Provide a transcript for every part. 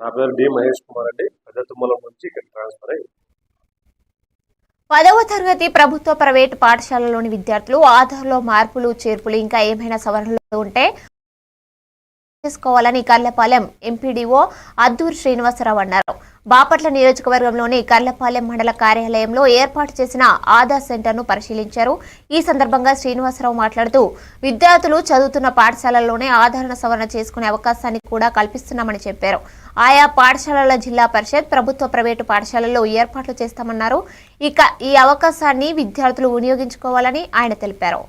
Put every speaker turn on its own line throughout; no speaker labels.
నా పేరు డి మహేష్ కుమార్ అండి. పెద్ద తుమ్మలం నుంచి ఇక్కడ ట్రాన్స్ఫర్ అయ్యి.
పదవ తరగతి ప్రభుత్వ ప్రైవేటు పాఠశాలలోని విద్యార్థులు ఆధార్లో మార్పులు చేర్పులు ఇంకా ఏమైనా సవరణలు ఉంటే చేసుకోవాలని కర్లపాలెం ఎంపీడీఓ అద్దూరు శ్రీనివాసరావు అన్నారు. బాపట్ల నియోజకవర్గంలోని కర్లపాలెం మండల కార్యాలయంలో ఏర్పాటు చేసిన ఆధార్ సెంటర్ను పరిశీలించారు. ఈ సందర్భంగా శ్రీనివాసరావు మాట్లాడుతూ విద్యార్థులు చదువుతున్న పాఠశాలల్లోనే ఆధారణ సవరణ చేసుకునే అవకాశాన్ని కూడా కల్పిస్తున్నామని చెప్పారు. ఆయా పాఠశాలల జిల్లా పరిషత్ ప్రభుత్వ ప్రైవేటు పాఠశాలల్లో ఏర్పాట్లు చేస్తామన్నారు. ఇక ఈ అవకాశాన్ని విద్యార్థులు వినియోగించుకోవాలని ఆయన తెలిపారు.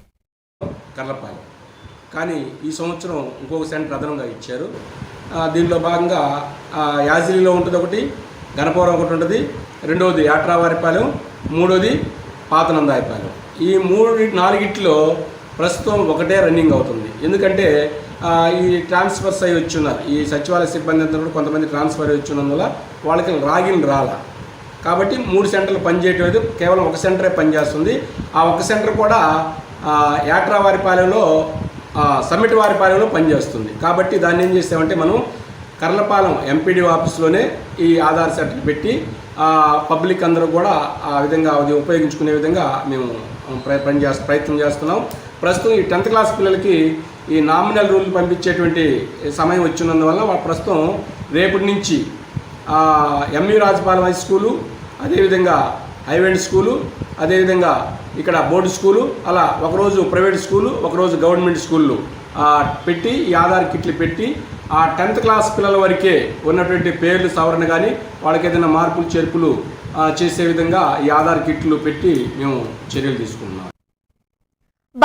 కానీ ఈ సంవత్సరం ఇంకొక సెంటర్ అదనంగా ఇచ్చారు. దీనిలో భాగంగా యాజిలీలో ఉంటుంది ఒకటి గణపవరం ఒకటి ఉంటుంది రెండవది యాట్రావారిపాలెం మూడోది పాతనందాయపాలెం. ఈ మూడు నాలుగిట్లో ప్రస్తుతం ఒకటే రన్నింగ్ అవుతుంది. ఎందుకంటే ఈ ట్రాన్స్ఫర్స్ అయి వచ్చున్నారు ఈ సచివాలయ సిబ్బంది అంతా కూడా కొంతమంది ట్రాన్స్ఫర్ అయి వచ్చినందువల్ల వాళ్ళకి రాగిన్ రాలా. కాబట్టి మూడు సెంటర్లు పనిచేయటం కేవలం ఒక సెంటరే పనిచేస్తుంది. ఆ ఒక సెంటర్ కూడా యాట్రావారిపాలెంలో సమ్మిటి వారి పాలెంలో పనిచేస్తుంది. కాబట్టి దాన్ని ఏం చేసామంటే మనం కర్లపాలెం ఎంపీడీ ఆఫీస్లోనే ఈ ఆధార్ సెంటర్ పెట్టి పబ్లిక్ అందరూ కూడా ఆ విధంగా అది ఉపయోగించుకునే విధంగా మేము ప్ర- పని చేస్త ప్రయత్నం చేస్తున్నాం. ప్రస్తుతం ఈ టెన్త్ క్లాస్ పిల్లలకి ఈ నామినల్ రూల్ పంపించేటువంటి సమయం వచ్చినందువల్ల ప్రస్తుతం రేపటి నుంచి ఎంయు రాజపాలెం హై స్కూలు అదేవిధంగా హైవెండ్ స్కూలు అదేవిధంగా ఇక్కడ బోర్డు స్కూలు అలా ఒకరోజు ప్రైవేట్ స్కూలు ఒకరోజు గవర్నమెంట్ స్కూళ్ళు. పెట్టి ఈ ఆధార్ కిట్లు పెట్టి ఆ టెన్త్ క్లాస్ పిల్లల వరకే ఉన్నటువంటి పేర్లు సవరణ కానీ వాళ్ళకి ఏదైనా మార్పులు చేర్పులు చేసే విధంగా ఈ ఆధార్ కిట్లు పెట్టి మేము చర్యలు తీసుకుంటున్నాం.